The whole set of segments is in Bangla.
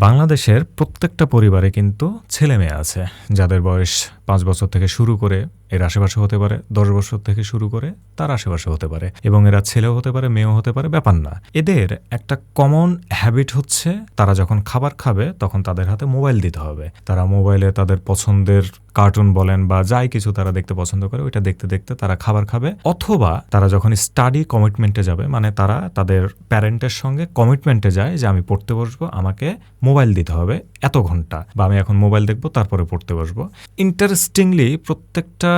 বাংলাদেশের প্রত্যেকটা পরিবারে কিন্তু ছেলে মেয়ে আছে যাদের বয়স পাঁচ বছর থেকে শুরু করে এর আশেপাশে হতে পারে, দশ বছর থেকে শুরু করে তার আশেপাশে হতে পারে এবং এরা ছেলেও হতে পারে, মেয়েও হতে পারে, ব্যাপার না। এদের একটা কমন হ্যাবিট হচ্ছে, তারা যখন খাবার খাবে তখন তাদের হাতে মোবাইল দিতে হবে। তারা মোবাইলে তাদের পছন্দের কার্টুন বলেন বা যাই কিছু তারা দেখতে পছন্দ করে, ওইটা দেখতে দেখতে তারা খাবার খাবে। অথবা তারা যখন স্টাডি কমিটমেন্টে যাবে মানে তারা তাদের প্যারেন্টের সঙ্গে কমিটমেন্টে যায় যে আমি পড়তে বসবো, আমাকে মোবাইল দিতে হবে এত ঘণ্টা বা আমি এখন মোবাইল দেখব, তারপরে পড়তে বসবো। ইন্টারেস্টিংলি প্রত্যেকটা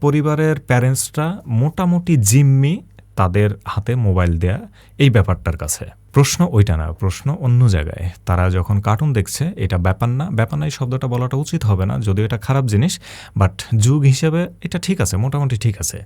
পরিবারের প্যারেন্টসরা মোটামুটি জিম্মি তাদের হাতে মোবাইল দেয়া এই ব্যাপারটার কাছে। প্রশ্ন ওইটা না, প্রশ্ন অন্য জায়গায়। তারা যখন কার্টুন দেখছে, এটা ব্যাপার না। ব্যাপার না এই শব্দটা বলাটা উচিত হবে না, যদিও এটা খারাপ জিনিস, বাট যুগ হিসেবে এটা ঠিক আছে, মোটামুটি ঠিক আছে।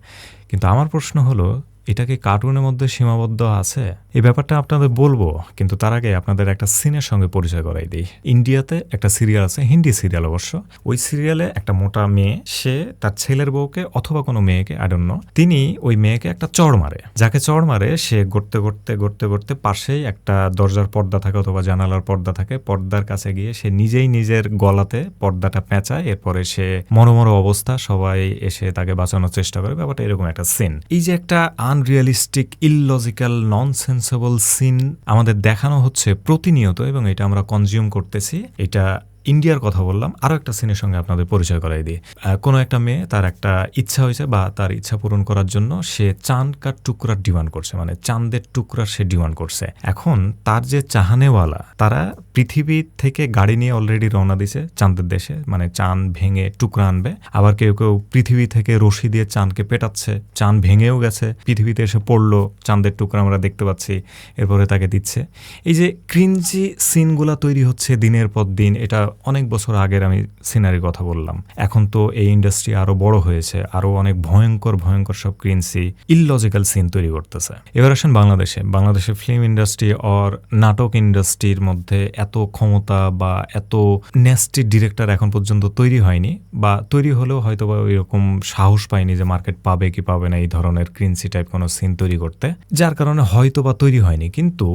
কিন্তু আমার প্রশ্ন হলো এটা কি কার্টুনের মধ্যে সীমাবদ্ধ আছে? এই ব্যাপারটা আপনাদের বলব, কিন্তু তার আগে আপনাদের একটা সিনের সঙ্গে পরিচয় করাই দিই। ইন্ডিয়াতে একটা সিরিয়াল আছে, হিন্দি সিরিয়াল অবশ্য। ওই সিরিয়ালে একটা মোটা মেয়ে, সে তার ছেলের বউকে অথবা কোনো মেয়েকে আডন্য তিনি ওই মেয়েকে একটা চড় মারে। যাকে চড় মারে, সে গড়তে গড়তে গড়তে গড়তে পাশেই একটা দরজার পর্দা থাকে অথবা জানালার পর্দা থাকে। পর্দার কাছে গিয়ে সে নিজেই নিজের গলাতে পর্দাটা পেঁচায়, এরপরে সে মনোমর অবস্থা, সবাই এসে তাকে বাঁচানোর চেষ্টা করে। ব্যাপারটা এরকম একটা সিন এই যে একটা unrealistic, illogical non sensible scene আমাদের দেখানো হচ্ছে প্রতিনিয়ত এবং এটা আমরা কনজিউম করতেছি। এটা ইন্ডিয়ার কথা বললাম। আরও একটা সিনের সঙ্গে আপনাদের পরিচয় করাই দিই। কোনো একটা মেয়ে তার একটা ইচ্ছা হয়েছে বা তার ইচ্ছা পূরণ করার জন্য সে চাঁদ কার টুকরার ডিমান্ড করছে। মানে চাঁদের টুকরার সে ডিমান্ড করছে। এখন তার যে চাহানেওয়ালা, তারা পৃথিবী থেকে গাড়ি নিয়ে অলরেডি রওনা দিছে চাঁদের দেশে। মানে চাঁদ ভেঙে টুকরা আনবে। আবার কেউ কেউ পৃথিবী থেকে রশি দিয়ে চাঁদকে পেটাচ্ছে। চাঁদ ভেঙেও গেছে। পৃথিবীতে এসে পড়ল চাঁদের টুকরা আমরা দেখতে পাচ্ছি। এরপরে তাকে দিচ্ছে। এই যে ক্রিঞ্জি সিনগুলা তৈরি হচ্ছে দিনের পর দিন, এটা অনেক বছর আগের আমি সিনারির কথা বললাম। এখন তো এই ইন্ডাস্ট্রি আরও বড় হয়েছে। আরও অনেক ভয়ঙ্কর ভয়ঙ্কর সব ক্রিন্সি ইললজিক্যাল সিন তৈরি করতেছে। এবার আসেন বাংলাদেশে। বাংলাদেশে ফিল্ম ইন্ডাস্ট্রি অর নাটক ইন্ডাস্ট্রির মধ্যে এত ক্ষমতা বা এত নেস্টি ডিরেক্টর এখন পর্যন্ত তৈরি হয়নি বা তৈরি হলেও হয়তো বা ওইরকম সাহস পায়নি যে মার্কেট পাবে কি পাবে না এই ধরনের ক্রিন্সি টাইপ কোনো সিন তৈরি করতে, যার কারণে হয়তো বা তৈরি হয়নি। কিন্তু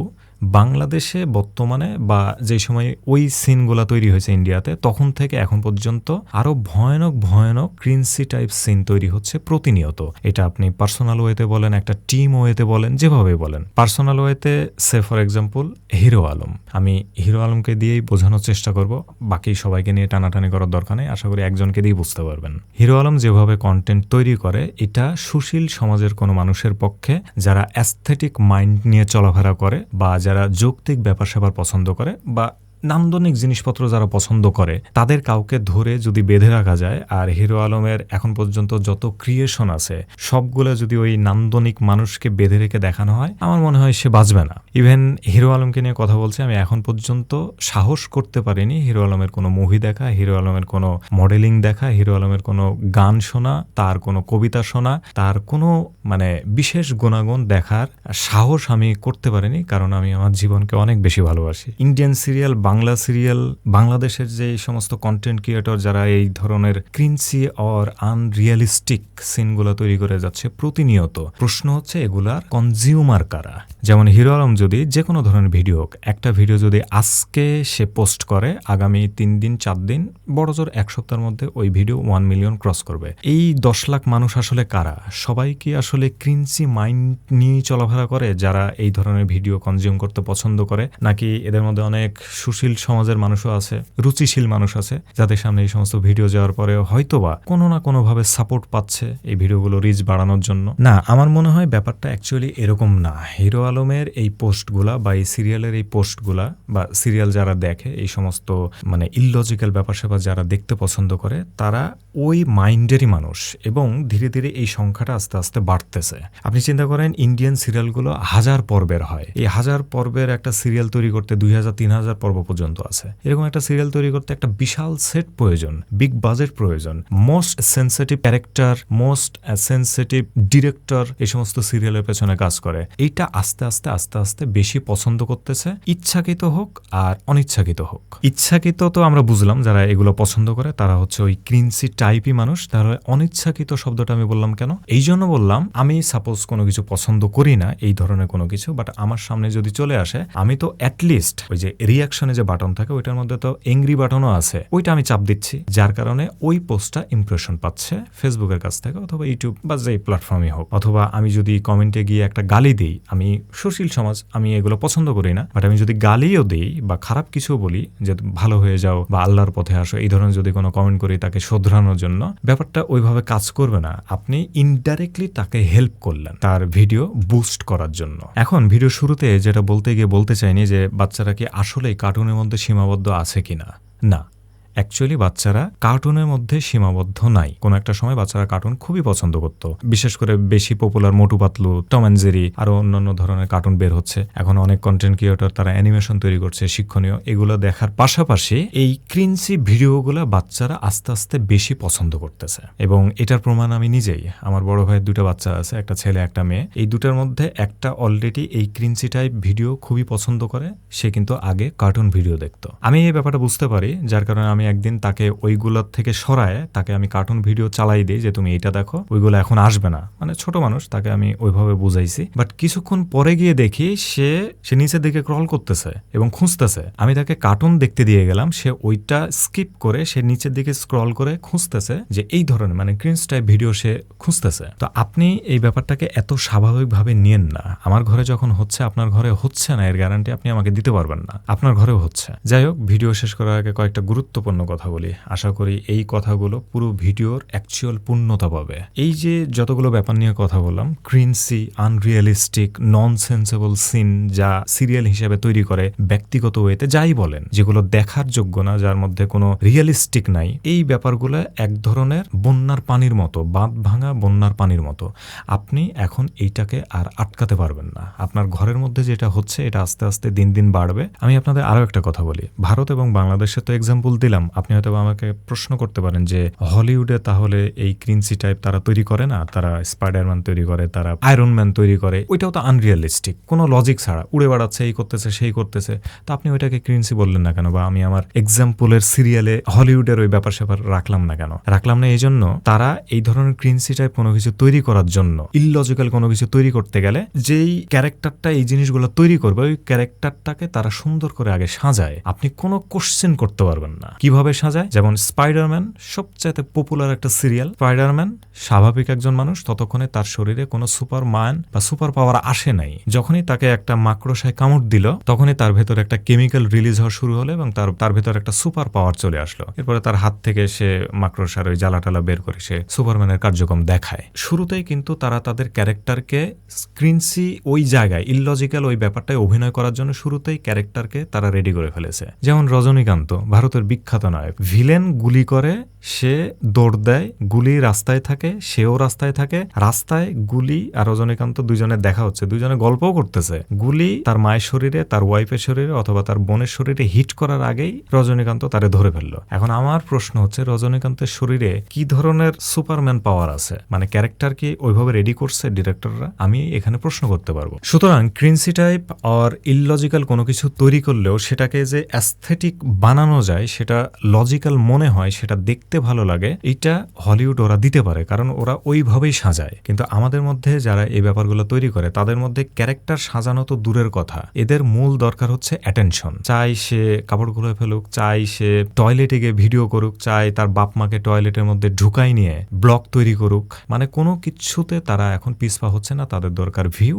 বাংলাদেশে বর্তমানে বা যে সময় ওই সিনগুলো তৈরি হয়েছে ইন্ডিয়াতে, তখন থেকে এখন পর্যন্ত আরও ভয়ানক ভয়ানক ক্রিনসি টাইপ সিন তৈরি হচ্ছে প্রতিনিয়ত। এটা আপনি পার্সোনাল ওয়েতে বলেন, একটা টিম ওয়েতে বলেন যেভাবে বলেন। পার্সোনাল ওয়েতে, সে ফর এক্সাম্পল হিরো আলম। আমি হিরো আলমকে দিয়েই বোঝানোর চেষ্টা করব, বাকি সবাইকে নিয়ে টানাটানি করার দরকার নেই, আশা করি একজনকে দিয়েই বুঝতে পারবেন। হিরো আলম যেভাবে কন্টেন্ট তৈরি করে, এটা সুশীল সমাজের কোনো মানুষের পক্ষে, যারা অ্যাস্থেটিক মাইন্ড নিয়ে চলাফেরা করে বা যারা যৌক্তিক ব্যাপার স্যাপার পছন্দ করে বা নান্দনিক জিনিসপত্র যারা পছন্দ করে, তাদের কাউকে ধরে যদি বেঁধে রাখা যায়, আর হিরো আলমের এখন পর্যন্ত যত ক্রিয়েশন আছে, সবগুলো যদি ওই নান্দনিক মানুষকে বেঁধে রেখে দেখানো হয়, আমার মনে হয় সে বাঁচবে না। ইভেন হিরো আলমকে নিয়ে কথা বলছি, আমি এখন পর্যন্ত সাহস করতে পারিনি হিরো আলমের কোনো মুভি দেখা, হিরো আলমের কোনো মডেলিং দেখা, হিরো আলমের কোনো গান শোনা, তার কোনো কবিতা শোনা, তার কোনো মানে বিশেষ গুণাগুণ দেখার সাহস আমি করতে পারিনি, কারণ আমি আমার জীবনকে অনেক বেশি ভালোবাসি। ইন্ডিয়ান সিরিয়াল বাংলা সিরিয়াল, বাংলাদেশের যে সমস্ত কন্টেন্ট ক্রিয়েটর যারা এই ধরনের ক্রিন্সি অর আনরিয়ালিস্টিক সিনগুলো তৈরি করে যাচ্ছে প্রতিনিয়ত। প্রশ্ন হচ্ছে, এগুলার কনজিউমার কারা? যেমন হিরো আলম যদি যে কোনো ধরনের ভিডিও হোক, একটা ভিডিও যদি আজকে সে পোস্ট করে, আগামী তিন দিন, চার দিন, বড় জোর এক সপ্তাহের মধ্যে ওই ভিডিও ওয়ান মিলিয়ন ক্রস করবে। এই দশ লাখ মানুষ আসলে কারা? সবাই কি আসলে ক্রিন্সি মাইন্ড নিয়েই চলাফেরা করে, যারা এই ধরনের ভিডিও কনজিউম করতে পছন্দ করে? নাকি এদের মধ্যে অনেক সুশীল সমাজের মানুষও আছে, রুচিশীল মানুষ আছে, যাদের সামনে এই সমস্ত ভিডিও যাওয়ার পরে হয়তোবা কোনো না কোনোভাবে সাপোর্ট পাচ্ছে এই ভিডিওগুলো রিচ বাড়ানোর জন্য। না, আমার মনে হয় ব্যাপারটা অ্যাকচুয়ালি এরকম না। হিরো আলমের এই পোস্টগুলা বা এই সিরিয়ালের এই পোস্টগুলা বা সিরিয়াল যারা দেখে, এই সমস্ত মানে ইললজিক্যাল ব্যাপার স্যাপার যারা দেখতে পছন্দ করে, তারা ওই মাইন্ডেরই মানুষ এবং ধীরে ধীরে এই সংখ্যাটা আস্তে আস্তে বাড়তেছে। আপনি চিন্তা করেন ইন্ডিয়ান সিরিয়ালগুলো হাজার পর্বের হয়। এই হাজার পর্বের একটা সিরিয়াল তৈরি করতে দুই হাজার, তিন হাজার পর্ব পর্যন্ত আছে। এরকম একটা সিরিয়াল তৈরি করতে একটা বিশাল সেট প্রয়োজন বিগ বাজেট প্রয়োজন। Most sensitive character most sensitive director এই সমস্ত সিরিয়ালের পেছনে কাজ করে। এইটা আস্তে আস্তে আস্তে আস্তে বেশি পছন্দ করতেছে। ইচ্ছাকৃত হোক আর অনিচ্ছাকৃত হোক। ইচ্ছাকৃত তো আমরা বুঝলাম যারা এগুলো পছন্দ করে, তারা হচ্ছে ওই ক্রিনসি টাইপই মানুষ। তাহলে অনিচ্ছাকৃত শব্দটা আমি বললাম কেন? এই জন্য বললাম, আমি সাপোজ কোনো কিছু পছন্দ করি না, এই ধরনের কোনো কিছু বাট আমার সামনে যদি চলে আসে, আমি তো অ্যাটলিস্ট ওই যে রিয়াকশনে যে বাটন থাকে, ওইটার মধ্যে তো এংরি বাটনও আছে। ওইটা আমি চাপ দিচ্ছি, যার কারণে ওই পোস্টটা ইমপ্রেশন পাচ্ছে ফেসবুকের কাছ থেকে অথবা ইউটিউব বা যে প্ল্যাটফর্মই হোক। অথবা আমি যদি কমেন্টে গিয়ে একটা গালি দিই, আমি সুশীল সমাজ, আমি এগুলো পছন্দ করি না বাট আমি যদি গালিও দিই বা খারাপ কিছু বলি, যে ভালো হয়ে যাও বা আল্লাহর পথে আসো, এই ধরনের যদি কোনো কমেন্ট করি তাকে শোধরানোর জন্য, ব্যাপারটা ওইভাবে কাজ করবে না। আপনি ইনডাইরেক্টলি তাকে হেল্প করলেন তার ভিডিও বুস্ট করার জন্য। এখন ভিডিও শুরুতে যেটা বলতে গিয়ে বলতে চাইনি যে বাচ্চারা কি আসলেই কার্টুনের মধ্যে সীমাবদ্ধ আছে কিনা? না। অ্যাকচুয়ালি বাচ্চারা কার্টুনের মধ্যে সীমাবদ্ধ নাই। কোনো একটা সময় বাচ্চারা কার্টুন খুবই পছন্দ করত। বিশেষ করে বেশি popular Motu Patlu Tom and Jerry আরও অন্যান্য ধরনের কার্টুন বের হচ্ছে। এখন অনেক কন্টেন্ট ক্রিয়েটর তারা অ্যানিমেশন তৈরি করছে, শিক্ষণীয়। এগুলো দেখার পাশাপাশি এই ক্রিন্সি ভিডিওগুলো বাচ্চারা আস্তে আস্তে বেশি পছন্দ করতেছে। এবং এটার প্রমাণ আমি নিজেই। আমার বড় ভাইয়ের দুটো বাচ্চা আছে, একটা ছেলে, একটা মেয়ে। এই দুটার মধ্যে একটা অলরেডি এই ক্রিন্সি টাইপ ভিডিও খুবই পছন্দ করে। সে কিন্তু আগে কার্টুন ভিডিও দেখতো। আমি এই ব্যাপারটা বুঝতে পারি, যার কারণে আমি একদিন তাকে ওইগুলোর থেকে সরায়, তাকে আমি কার্টুন ভিডিও চালাই দিই যে তুমি এটা দেখো, ওইগুলো এখন আসবে না। মানে ছোট মানুষ, তাকে আমি ওইভাবে বুঝাইছি। বাট কিছুক্ষণ পরে গিয়ে দেখি সে সে নিচের দিকে ক্রল করতেছে এবং খুঁজতেছে। আমি তাকে কার্টুন দেখতে দিয়ে গেলাম, সে ওইটা স্কিপ করে, সে নিচের দিকে স্ক্রল করে খুঁজতেছে যে এই ধরনের মানে ক্রিন্স টাইপ ভিডিও সে খুঁজতেছে। তো আপনি এই ব্যাপারটাকে এত স্বাভাবিকভাবে নিয়েন না। আমার ঘরে যখন হচ্ছে, আপনার ঘরে হচ্ছে না, এর গ্যারান্টি আপনি আমাকে দিতে পারবেন না। আপনার ঘরেও হচ্ছে। যাই হোক ভিডিও শেষ করার আগে কয়েকটা গুরুত্বপূর্ণ কথা বলি। আশা করি এই কথাগুলো পুরো ভিডিওর অ্যাকচুয়াল পূর্ণতা পাবে। এই যে যতগুলো ব্যাপার নিয়ে কথা বললাম cringy unrealistic non sensible scene যা সিরিয়াল হিসেবে তৈরি করে ব্যক্তিগত ওয়েতে যাই বলেন, যেগুলো দেখার যোগ্য না, যার মধ্যে কোনো রিয়েলিস্টিক নাই, এই ব্যাপারগুলো এক ধরনের বন্যার পানির মতো, বাঁধ ভাঙা বন্যার পানির মতো। আপনি এখন এইটাকে আর আটকাতে পারবেন না। আপনার ঘরের মধ্যে যেটা হচ্ছে, এটা আস্তে আস্তে দিন দিন বাড়বে। আমি আপনাদের আরও একটা কথা বলি। ভারত এবং বাংলাদেশে তো এক্সাম্পল দিলাম আপনি হয়তো আমাকে প্রশ্ন করতে পারেন যে, হলিউডে তাহলে এই ক্রিন্সি টাইপ তারা তৈরি করে না? তারা স্পাইডারম্যান তৈরি করে, তারা আয়রন ম্যান তৈরি করে। ওইটাও তো আনরিয়ালিস্টিক কোনো লজিক ছাড়া। উড়ে বেড়াচ্ছে, এই করতেছে, সেই করতেছে। তো আপনি ওইটাকে ক্রিন্সি বললেন না কেন? বা আমি আমার এক্সাম্পলের সিরিয়ালে হলিউডের ওই ব্যাপার স্যাপার রাখলাম না কেন? রাখলাম না এই জন্য তারা এই ধরনের ক্রিন্সি টাইপ কোনো কিছু তৈরি করার জন্য ইললজিক্যাল কোনো কিছু তৈরি করতে গেলে যেই ক্যারেক্টারটা এই জিনিসগুলো তৈরি করবে, ওই ক্যারেক্টারটাকে তারা সুন্দর করে আগে সাজায়। আপনি কোনো কোশ্চেন করতে পারবেন না। কীভাবে সাজায়? যেমন স্পাইডারম্যান সবচাইতে পপুলার একটা সিরিয়াল স্পাইডারম্যান স্বাভাবিক একজন মানুষ, ততক্ষণে তার শরীরে কোনো সুপার মান বা সুপার পাওয়ার আসে নাই। যখনই তাকে একটা মাকড়সায় কামড় দিল, তখনই তার ভেতর একটা কেমিক্যাল রিলিজ হওয়া শুরু হলো এবং তার তার ভেতর একটা সুপার পাওয়ার চলে আসলো। এরপরে তার হাত থেকে সে মাকড়সার ওই জ্বালা টালা বের করে সে সুপারম্যানের কার্যক্রম দেখায়। শুরুতেই কিন্তু তারা তাদের ক্যারেক্টারকে স্ক্রিনসি ওই জায়গায় ইললজিক্যাল ওই ব্যাপারটায় অভিনয় করার জন্য শুরুতেই ক্যারেক্টারকে তারা রেডি করে ফেলেছে। যেমন রজনীকান্ত, ভারতের বিখ্যাত নায়ক। ভিলেন গুলি করে, সে দৌড় দেয়, গুলি রাস্তায় থাকে, সেও রাস্তায় থাকে। রাস্তায় গুলি আর রজনীকান্ত দুজনে দেখা হচ্ছে দুজনে গল্পও করতেছে। গুলি তার মায়ের শরীরে, তার ওয়াইফের শরীরে অথবা তার বোনের শরীরে হিট করার আগেই রজনীকান্ত তারে ধরে ফেলল। এখন আমার প্রশ্ন হচ্ছে রজনীকান্তের শরীরে কি ধরনের সুপারম্যান পাওয়ার আছে? মানে ক্যারেক্টার কি ওইভাবে রেডি করছে ডিরেক্টররা আমি এখানে প্রশ্ন করতে পারব। সুতরাং ক্রিন্সি টাইপ আর ইললজিক্যাল কোনো কিছু তৈরি করলেও সেটাকে যে অ্যাস্থেটিক বানানো যায়, সেটা লজিক্যাল মনে হয় সেটা দেখতে ভালো লাগে, এটা হলিউড ওরা দিতে পারে, কারণ ওরা ওইভাবেই সাজায়। কিন্তু আমাদের মধ্যে যারা এই ব্যাপারগুলো তৈরি করে, তাদের মধ্যে ক্যারেক্টার সাজানো তো দূরের কথা। এদের মূল দরকার হচ্ছে অ্যাটেনশন চাই সে কাপড়গুলো ফেলুক, চাই সে টয়লেটে গিয়ে ভিডিও করুক, চাই তার বাপ মাকে টয়লেটের মধ্যে ঢুকাই নিয়ে ব্লগ তৈরি করুক। মানে কোনো কিছুতে তারা এখন পিছপা হচ্ছে না, তাদের দরকার ভিউ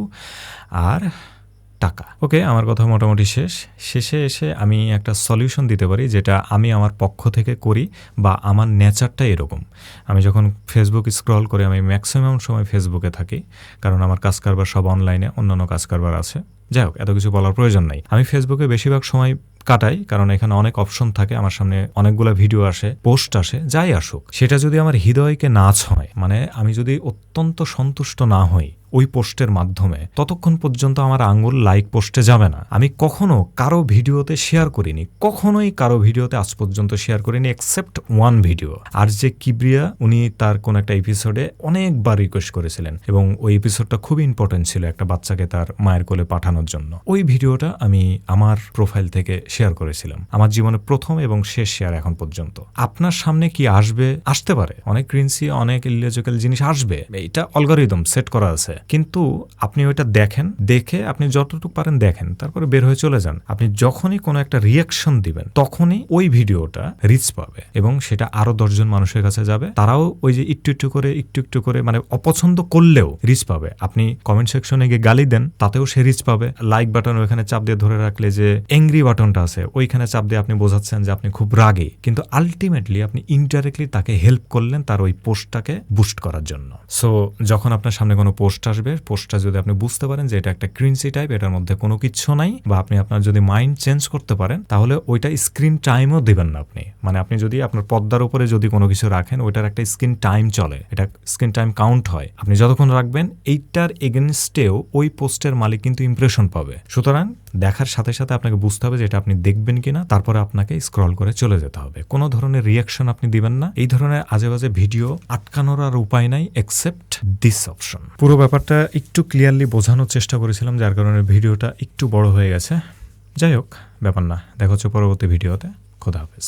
আর টাকা। ওকে, আমার কথা মোটামুটি শেষ। শেষে এসে আমি একটা সলিউশন দিতে পারি, যেটা আমি আমার পক্ষ থেকে করি বা আমার নেচারটা এরকম। আমি যখন ফেসবুক স্ক্রল করে, আমি ম্যাক্সিমাম সময় ফেসবুকে থাকি, কারণ আমার কাজ কারবার সব অনলাইনে অন্যান্য কাজ কারবার আছে। যাই হোক, এত কিছু বলার প্রয়োজন নাই। আমি ফেসবুকে বেশিরভাগ সময় কাটাই, কারণ এখানে অনেক অপশন থাকে, আমার সামনে অনেকগুলো ভিডিও আসে পোস্ট আসে, যাই আসুক। সেটা যদি আমার হৃদয়কে না ছয় মানে আমি যদি অত্যন্ত সন্তুষ্ট না হই ওই পোস্টের মাধ্যমে। ততক্ষণ পর্যন্ত আমার আঙ্গুল লাইক পোস্টে যাবে না। আমি কখনো কারও ভিডিওতে শেয়ার করিনি। কখনোই কারও ভিডিওতে আজ পর্যন্ত শেয়ার করিনি এক্সেপ্ট ওয়ান ভিডিও আর যে কিবরিয়া, উনি তার কোন একটা এপিসোডে অনেকবার রিকোয়েস্ট করেছিলেন এবং ওই এপিসোডটা খুব ইম্পর্টেন্ট ছিল একটা বাচ্চাকে তার মায়ের কোলে পাঠানোর জন্য। ওই ভিডিওটা আমি আমার প্রোফাইল থেকে শেয়ার করেছিলাম। আমার জীবনে প্রথম এবং শেষ শেয়ার এখন পর্যন্ত। আপনার সামনে কি আসবে? আসতে পারে। অনেক ক্রিন্সি অনেক ইলিজিক্যাল জিনিস আসবে। এটা অলগারিদম সেট করা আছে। কিন্তু আপনি ওইটা দেখেন, দেখে আপনি যতটুকু পারেন দেখেন, তারপরে বের হয়ে চলে যান। আপনি যখনই কোনো একটা রিয়াকশন দিবেন, তখনই ওই ভিডিওটা রিচ পাবে এবং সেটা আরও দশজন মানুষের কাছে যাবে। তারাও ওই যে একটু একটু করে, একটু একটু করে মানে অপছন্দ করলেও রিচ পাবে। আপনি কমেন্ট সেকশনে গিয়ে গালি দেন, তাতেও সে রিচ পাবে। লাইক বাটন ওইখানে চাপ দিয়ে ধরে রাখলে যে এংরি বাটনটা আছে, ওইখানে চাপ দিয়ে আপনি বোঝাচ্ছেন যে আপনি খুব রাগে। কিন্তু আলটিমেটলি আপনি ইনডাইরেক্টলি তাকে হেল্প করলেন তার ওই পোস্টটাকে বুস্ট করার জন্য। সো যখন আপনার সামনে কোনো পোস্ট আসবে। পোস্টটা যদি আপনি বুঝতে পারেন যে এটা একটা ক্রিনসি টাইপ এটার মধ্যে কোনো কিচ্ছু নাই বা আপনি আপনার যদি মাইন্ড চেঞ্জ করতে পারেন, তাহলে ওইটা স্ক্রিন টাইমও দিবেন না আপনি। মানে আপনি যদি আপনার পর্দার উপরে যদি কোনো কিছু রাখেন, ওইটার একটা স্ক্রিন টাইম চলে। এটা স্ক্রিন টাইম কাউন্ট হয়। আপনি যতক্ষণ রাখবেন, এইটার এগেনস্টেও ওই পোস্টের মালিক কিন্তু ইমপ্রেশন পাবে। সুতরাং দেখার সাথে সাথে আপনাকে বুঝতে হবে যে এটা আপনি দেখবেন কিনা, তারপরে আপনাকে স্ক্রল করে চলে যেতে হবে। কোনো ধরনের রিয়াকশন আপনি দিবেন না। এই ধরনের আজে বাজে ভিডিও আটকানোর আর উপায় নাই এক্সেপ্ট দিস অপশন পুরো ব্যাপারটা একটু ক্লিয়ারলি বোঝানোর চেষ্টা করেছিলাম, যার কারণে ভিডিওটা একটু বড় হয়ে গেছে। যাই হোক, ব্যাপার না। দেখা হচ্ছে পরবর্তী ভিডিওতে। খোদা হাফেজ।